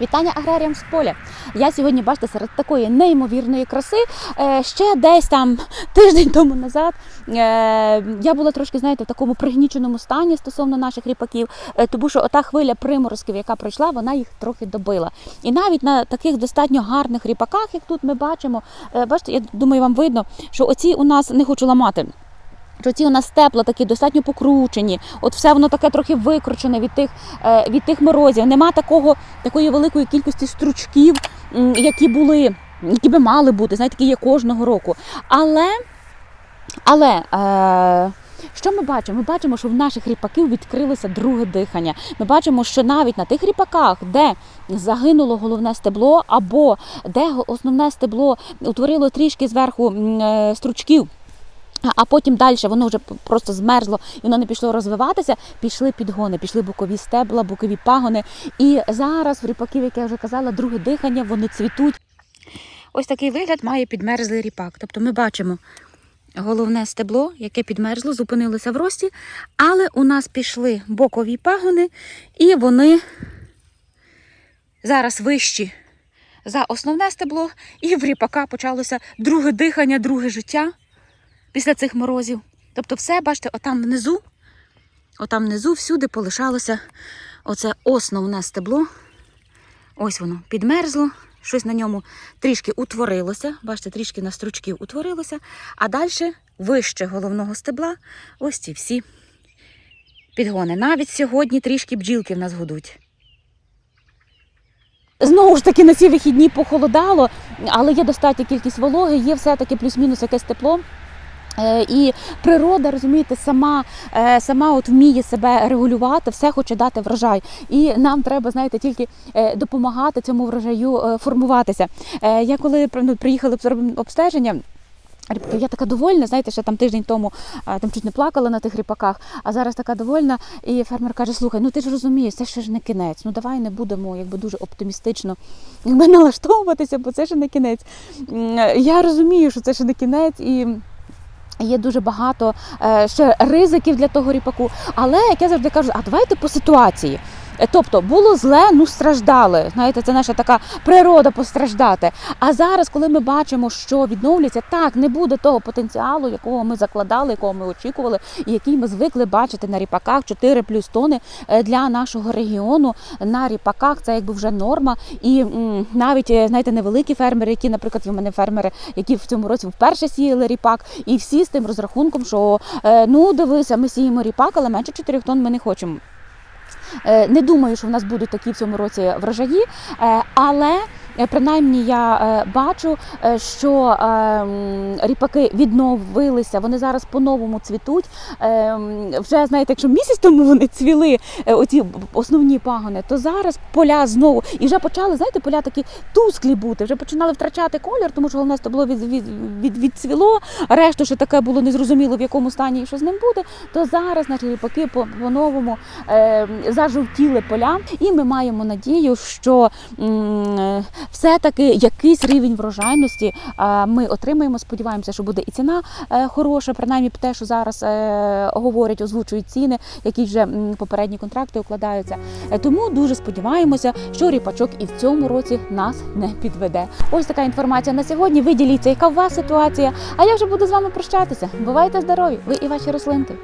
Вітання аграріям з поля. Я сьогодні, бачите, серед такої неймовірної краси. е, Ще десь там тиждень тому назад е, я була трошки, знаєте, в такому пригніченому стані стосовно наших ріпаків, е, тому що ота хвиля приморозків, яка пройшла, вона їх трохи добила. І навіть на таких достатньо гарних ріпаках, як тут ми бачимо, бачите, я думаю, вам видно, що оці у нас не хочу ламати. Що ці у нас степла такі достатньо покручені, от все воно таке трохи викручене від тих, е, від тих морозів. Нема такого, такої великої кількості стручків, які були, які би мали бути, знаєте, які є кожного року. Але, але е, що ми бачимо? Ми бачимо, що в наших ріпаків відкрилося друге дихання. Ми бачимо, що навіть на тих ріпаках, де загинуло головне стебло, або де основне стебло утворило трішки зверху е, стручків. А- потім далі воно вже просто змерзло і воно не пішло розвиватися. Пішли підгони, пішли бокові стебла, бокові пагони. І зараз в ріпаків, як я вже казала, друге дихання, вони цвітуть. Ось такий вигляд має підмерзлий ріпак. Тобто ми бачимо головне стебло, яке підмерзло, зупинилося в рості, але у нас пішли бокові пагони, і вони зараз вищі за основне стебло, і в ріпака почалося друге дихання, друге життя після цих морозів. Тобто, все, бачите, отам внизу, отам внизу всюди полишалося оце основне стебло. Ось воно підмерзло, щось на ньому трішки утворилося. Бачите, трішки на стручків утворилося. А далі вище головного стебла ось ці всі підгони. Навіть сьогодні трішки бджілки в нас гудуть. Знову ж таки на ці вихідні похолодало, але є достатня кількість вологи, є все-таки плюс-мінус якесь тепло. Е, І природа, розумієте, сама, е, сама от вміє себе регулювати, все хоче дати врожай. І нам треба, знаєте, тільки е, допомагати цьому врожаю формуватися. Я коли ну, приїхали обстеження. Я така довольна, знаєте, ще там тиждень тому там чуть не плакала на тих ріпаках, а зараз така довольна. І фермер каже: слухай, ну ти ж розумієш, це ще ж не кінець. Ну давай не будемо якби дуже оптимістично якби, налаштовуватися, бо це ще не кінець. Я розумію, що це ще не кінець і. Є дуже багато е, ще ризиків для того ріпаку. Але як я завжди кажу, а давайте по ситуації. Е, Тобто було зле, ну страждали. Знаєте, це наша така природа постраждати. А зараз, коли ми бачимо, що відновлюється, так не буде того потенціалу, якого ми закладали, якого ми очікували, і який ми звикли бачити на ріпаках 4 плюс тони е, для нашого регіону. На ріпаках це якби вже норма. І навіть е, знаєте, невеликі фермери, які, наприклад, в мене фермери, які в цьому році вперше сіяли ріпак, і всі з тим розрахунком, що ну дивися, ми сіємо ріпак, але менше 4 тонн ми не хочемо. Е, Не думаю, що в нас будуть такі в цьому році врожаї, е, але принаймні я е, бачу, е, що е, ріпаки відновилися, вони зараз по-новому цвітуть. Е, Вже знаєте, якщо місяць тому вони цвіли, е, оці основні пагони, то зараз поля знову і вже почали, знаєте, поля такі тусклі бути, вже починали втрачати колір, тому що головне стебло від, від, від, відцвіло, решту ще таке було незрозуміло, в якому стані і що з ним буде. То зараз наші ріпаки по- по-новому е, зажовтіли поля, і ми маємо надію, що е, все-таки якийсь рівень врожайності ми отримаємо. Сподіваємося, що буде і ціна е, хороша, принаймні те, що зараз е, говорять, озвучують ціни, які вже попередні контракти укладаються. Е, Тому дуже сподіваємося, що ріпачок і в цьому році нас не підведе. Ось така інформація на сьогодні. Ви діліться, яка у вас ситуація. А я вже буду з вами прощатися. Бувайте здорові! Ви і ваші рослинки.